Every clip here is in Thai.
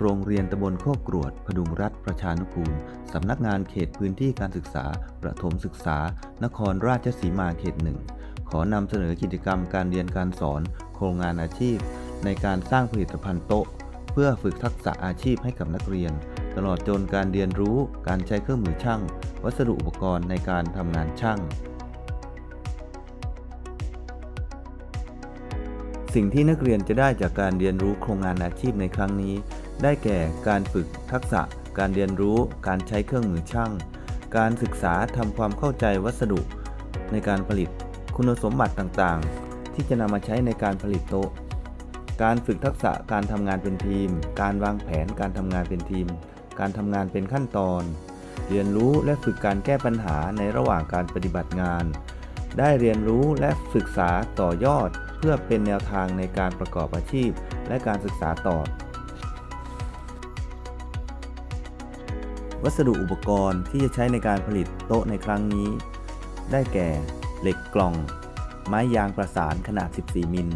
โรงเรียนตำบลโคกกรวด พดุงรัฐประชานุกูล สำนักงานเขตพื้นที่การศึกษา ประถมศึกษา นครราชสีมาเขตหนึ่ง ขอนำเสนอกิจกรรมการเรียนการสอน โครงงานอาชีพ ในการสร้างผลิตภัณฑ์โต๊ะ เพื่อฝึกทักษะอาชีพให้กับนักเรียน ตลอดจนการเรียนรู้ การใช้เครื่องมือช่าง วัสดุอุปกรณ์ในการทำงานช่างสิ่งที่นักเรียนจะได้จากการเรียนรู้โครงงานอาชีพในครั้งนี้ ได้แก่การฝึกทักษะ การเรียนรู้ การใช้เครื่องมือช่าง การศึกษาทำความเข้าใจวัสดุ ในการผลิต คุณสมบัติต่างๆ ที่จะนำมาใช้ในการผลิตโต๊ะ การฝึกทักษะการทำงานเป็นทีม การวางแผนการทำงานเป็นทีม การทำงานเป็นขั้นตอน เรียนรู้และฝึกการแก้ปัญหาในระหว่างการปฏิบัติงาน ได้เรียนรู้และศึกษาต่อยอด เพื่อเป็นแนวทางในการประกอบอาชีพ และการศึกษาต่อ วัสดุอุปกรณ์ที่จะใช้ในการผลิตโต๊ะในครั้งนี้ ได้แก่ เหล็กกล่อง ไม้ยางประสานขนาด 14 มิล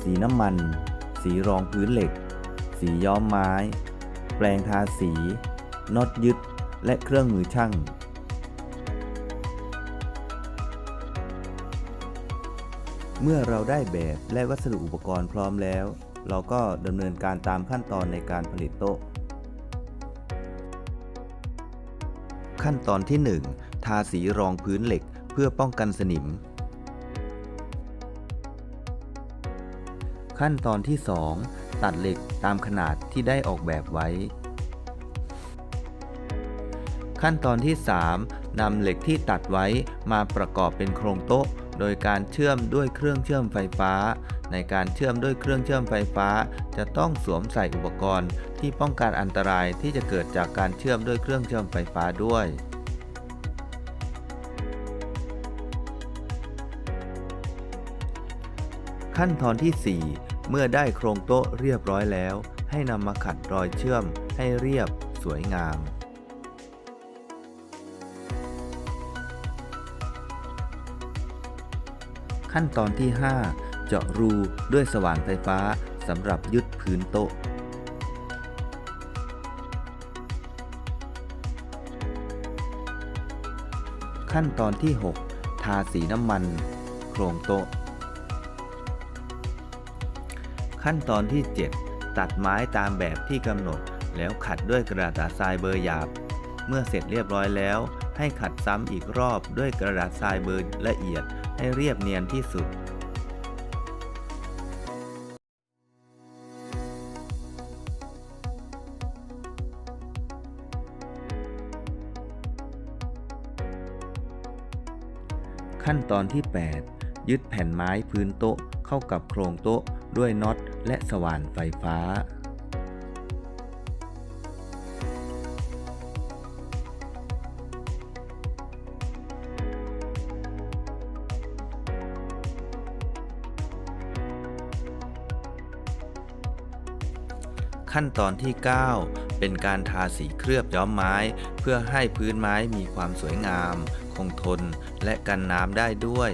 สีน้ำมัน สีรองพื้นเหล็ก สีย้อมไม้ แปลงทาสีน็อตยึด และเครื่องมือช่างเมื่อเราได้แบบและวัสดุอุปกรณ์พร้อมแล้ว เราก็ดำเนินการตามขั้นตอนในการผลิตโต๊ะ ขั้นตอนที่ 1 ทาสีรองพื้นเหล็กเพื่อป้องกันสนิม ขั้นตอนที่ 2 ตัดเหล็กตามขนาดที่ได้ออกแบบไว้ ขั้นตอนที่ 3นำเหล็กที่ตัดไว้มาประกอบเป็นโครงโต๊ะ โดยการเชื่อมด้วยเครื่องเชื่อมไฟฟ้า ในการเชื่อมด้วยเครื่องเชื่อมไฟฟ้า จะต้องสวมใส่อุปกรณ์ ที่ป้องกันอันตรายที่จะเกิดจากการเชื่อมด้วยเครื่องเชื่อมไฟฟ้าด้วยขั้นตอนที่ 4 เมื่อได้โครงโต๊ะเรียบร้อยแล้ว ให้นำมาขัดรอยเชื่อมให้เรียบสวยงาม ขั้นตอนที่ 5 เจาะรูด้วยสว่านไฟฟ้าสำหรับยึดพื้นโต๊ะ ขั้นตอนที่ 6 ทาสีน้ำมัน โครงโต๊ะ ขั้นตอนที่ 7 ตัดไม้ตามแบบที่กำหนด แล้วขัดด้วยกระดาษทรายเบอร์หยาบ เมื่อเสร็จเรียบร้อยแล้วให้ขัดซ้ำอีกรอบด้วยกระดาษทรายเบอร์ละเอียด ให้เรียบเนียนที่สุด ขั้นตอนที่ 8 ยึดแผ่นไม้พื้นโต๊ะเข้ากับโครงโต๊ะด้วยน็อตและสว่านไฟฟ้า ขั้นตอนที่ 9 เป็นการทาสีเคลือบย้อมไม้ เพื่อให้พื้นไม้มีความสวยงาม คงทน และกันน้ำได้ด้วย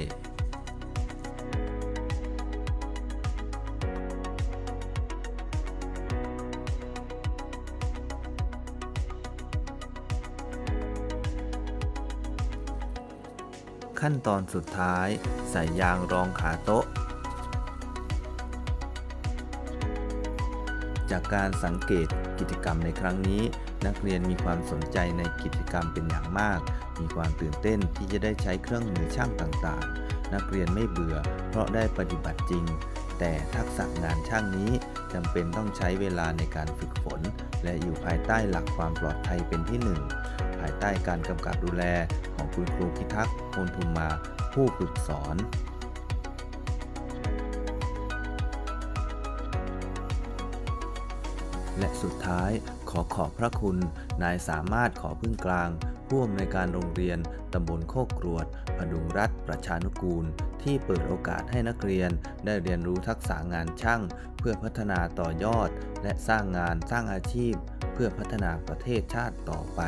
ขั้นตอนสุดท้าย ใส่ยางรองขาโต๊ะ จากการสังเกตกิจกรรมในครั้งนี้ นักเรียนมีความสนใจในกิจกรรมเป็นอย่างมาก มีความตื่นเต้นที่จะได้ใช้เครื่องมือช่างต่างๆ นักเรียนไม่เบื่อ เพราะได้ปฏิบัติจริง แต่ทักษะงานช่างนี้จำเป็นต้องใช้เวลาในการฝึกฝน และอยู่ภายใต้หลักความปลอดภัยเป็นที่หนึ่งภายใต้การกำกับดูแลของคุณครูพิทักษ์โพนทุมมาผู้ฝึกสอน และสุดท้ายขอขอบพระคุณ นายสามารถขอพึ่งกลาง ผู้อำนวยการโรงเรียนตำบลโคกกรวด พดุงรัฐประชานุกูล ที่เปิดโอกาสให้นักเรียน ได้เรียนรู้ทักษะงานช่าง เพื่อพัฒนาต่อยอด และสร้างงานสร้างอาชีพ เพื่อพัฒนาประเทศชาติต่อไป